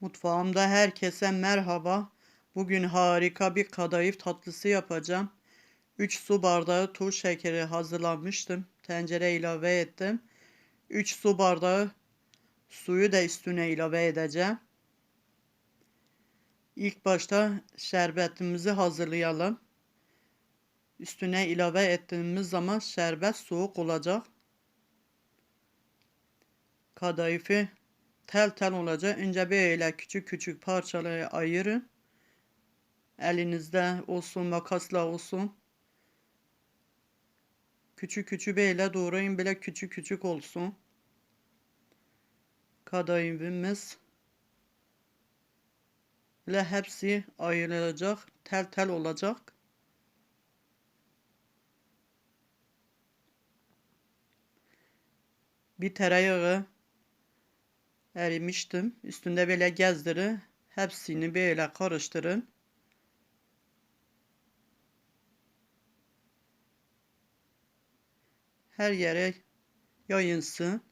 Mutfağımda herkese merhaba. Bugün harika bir kadayıf tatlısı yapacağım. 3 su bardağı tuz şekeri hazırlamıştım. Tencere ilave ettim. 3 su bardağı suyu da üstüne ilave edeceğim. İlk başta şerbetimizi hazırlayalım. Üstüne ilave ettiğimiz zaman şerbet soğuk olacak. Kadayıfı tel tel olacak. Önce böyle küçük küçük parçalara ayırın. Elinizde olsun, makasla olsun. Küçük küçük böyle doğrayın. Böyle küçük küçük olsun. Kadayıfımız ve hepsi ayrılacak. Tel tel olacak. Bir tereyağı erimiştim. Üstünde böyle gezdirin. Hepsini böyle karıştırın. Her yere yayınsın.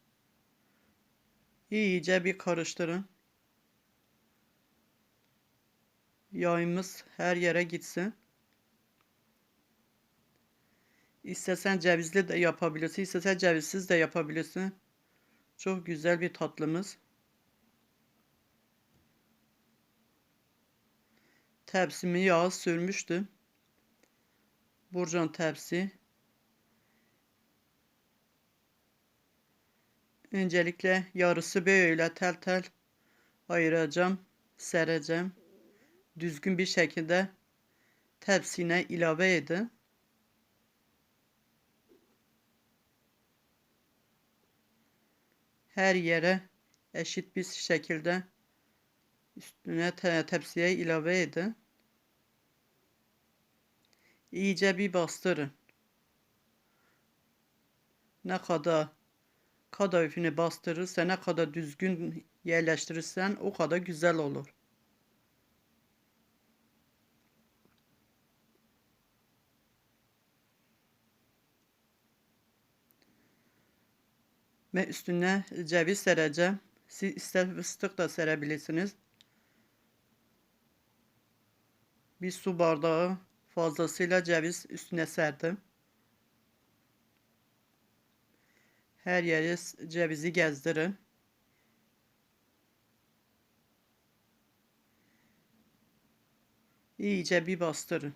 İyice bir karıştırın. Yağımız her yere gitsin. İstesen cevizli de yapabilirsin. İstesen cevizsiz de yapabilirsin. Çok güzel bir tatlımız. Tepsimi yağ sürmüştüm. Burcan tepsi. Öncelikle yarısı böyle tel tel ayıracağım, sereceğim. Düzgün bir şekilde tepsine ilave edin. Her yere eşit bir şekilde üstüne te tepsiye ilave edin. İyice bir bastırın. Ne kadar kadayıfını bastırırsa ne kadar düzgün yerleştirirsen o kadar güzel olur. Ve üstüne ceviz sereceğim. Siz ister fıstık da serebilirsiniz. Bir su bardağı fazlasıyla ceviz üstüne serdim. Her yeri cevizi gezdirin. İyice bir bastırın.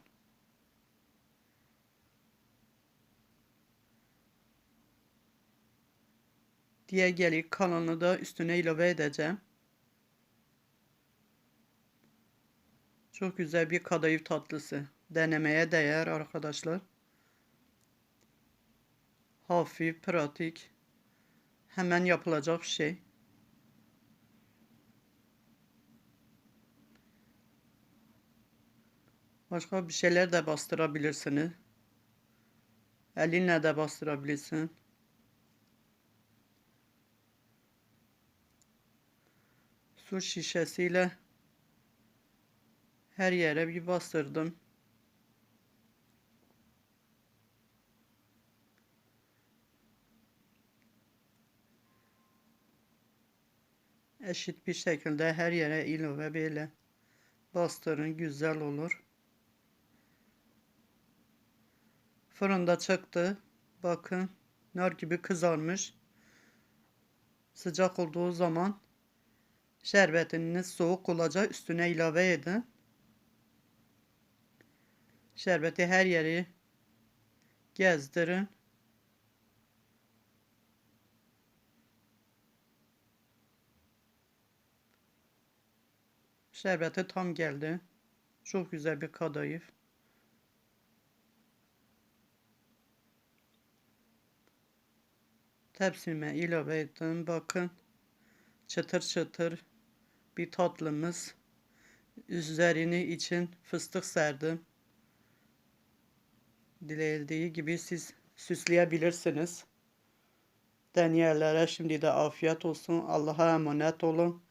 Diğer geri kalanını da üstüne ilave edeceğim. Çok güzel bir kadayıf tatlısı. Denemeye değer arkadaşlar. Hafif, pratik. Hemen yapılacak şey. Başka bir şeyler de bastırabilirsiniz. Elinle de bastırabilirsin. Su şişesiyle her yere bir bastırdım. Eşit bir şekilde her yere ilave böyle bastırın güzel olur. Fırında çıktı. Bakın nar gibi kızarmış. Sıcak olduğu zaman şerbetiniz soğuk olacak üstüne ilave edin. Şerbeti her yeri gezdirin. Şerbeti tam geldi. Çok güzel bir kadayıf. Tepsime ilave ettim. Bakın. Çıtır çıtır bir tatlımız. Üzerini için fıstık serdim. Dilediği gibi siz süsleyebilirsiniz. Deneyenlere şimdi de afiyet olsun. Allah'a emanet olun.